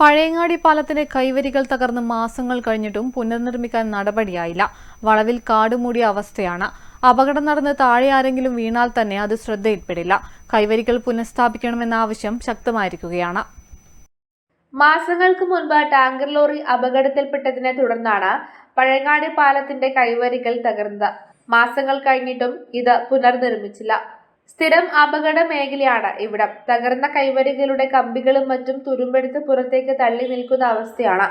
പഴയങ്ങാടി പാലത്തിന്റെ കൈവരികൾ തകർന്ന് മാസങ്ങൾ കഴിഞ്ഞിട്ടും പുനർനിർമ്മിക്കാൻ നടപടിയായില്ല. വളവിൽ കാടുമൂടിയ അവസ്ഥയാണ്. അപകടം നടന്ന് താഴെ ആരെങ്കിലും വീണാൽ തന്നെ അത് ശ്രദ്ധയിൽപ്പെടില്ല. കൈവരികൾ പുനഃസ്ഥാപിക്കണമെന്ന ആവശ്യം ശക്തമായിരിക്കുകയാണ്. മാസങ്ങൾക്ക് മുൻപ് ടാങ്കർ ലോറി അപകടത്തിൽപ്പെട്ടതിനെ തുടർന്നാണ് പഴയങ്ങാടി പാലത്തിന്റെ കൈവരികൾ തകർന്നത്. മാസങ്ങൾ കഴിഞ്ഞിട്ടും ഇത് പുനർനിർമ്മിച്ചില്ല. സ്ഥിരം അപകട മേഖലയാണ് ഇവിടം. തകർന്ന കൈവരികളുടെ കമ്പികളും മറ്റും തുരുമ്പെടുത്ത് പുറത്തേക്ക് തള്ളി നിൽക്കുന്ന അവസ്ഥയാണ്.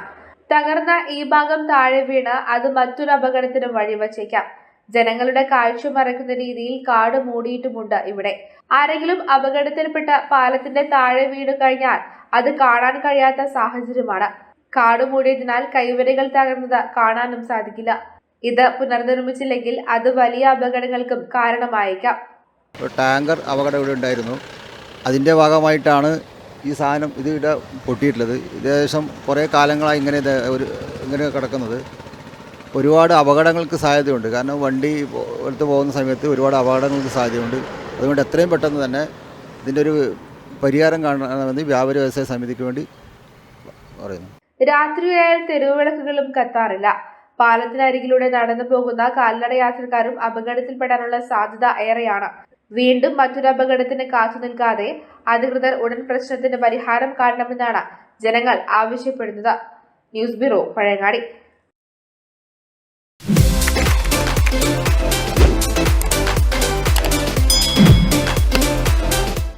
തകർന്ന ഈ ഭാഗം താഴെ വീണ് അത് മറ്റൊരു അപകടത്തിനും വഴിവച്ചേക്കാം. ജനങ്ങളുടെ കാഴ്ച മറക്കുന്ന രീതിയിൽ കാട് മൂടിയിട്ടുമുണ്ട് ഇവിടെ. ആരെങ്കിലും അപകടത്തിൽപ്പെട്ട പാലത്തിന്റെ താഴെ വീണു കഴിഞ്ഞാൽ അത് കാണാൻ കഴിയാത്ത സാഹചര്യമാണ്. കാട് മൂടിയതിനാൽ കൈവരികൾ തകർന്നത് കാണാനും സാധിക്കില്ല. ഇത് പുനർനിർമ്മിച്ചില്ലെങ്കിൽ അത് വലിയ അപകടങ്ങൾക്കും കാരണമായേക്കാം. ഒരു ടാങ്കർ അപകടം ഇവിടെ ഉണ്ടായിരുന്നു. അതിന്റെ ഭാഗമായിട്ടാണ് ഈ സാധനം ഇത് ഇവിടെ പൊട്ടിയിട്ടുള്ളത്. ഏകദേശം കുറേ കാലങ്ങളായി ഇങ്ങനെ ഒരു ഇങ്ങനെ കിടക്കുന്നത്. ഒരുപാട് അപകടങ്ങൾക്ക് സാധ്യതയുണ്ട്. കാരണം വണ്ടി എടുത്ത് പോകുന്ന സമയത്ത് ഒരുപാട് അപകടങ്ങൾക്ക് സാധ്യതയുണ്ട്. അതുകൊണ്ട് എത്രയും പെട്ടെന്ന് തന്നെ ഇതിന്റെ ഒരു പരിഹാരം കാണണമെന്ന് വ്യാപാര വ്യവസായ സമിതിക്ക് വേണ്ടി പറയുന്നു. രാത്രിയായാൽ തെരുവുവിളക്കുകളും കത്താറില്ല. പാലത്തിനരികിലൂടെ നടന്നു പോകുന്ന കാൽനട യാത്രക്കാരും അപകടത്തിൽപ്പെടാനുള്ള സാധ്യത ഏറെയാണ്. വീണ്ടും മറ്റൊരപകടത്തിന് കാത്തു നിൽക്കാതെ അധികൃതർ ഉടൻ പ്രശ്നത്തിന് പരിഹാരം കാണണമെന്നാണ് ജനങ്ങൾ ആവശ്യപ്പെടുന്നത്. News bureau Pazhayangadi.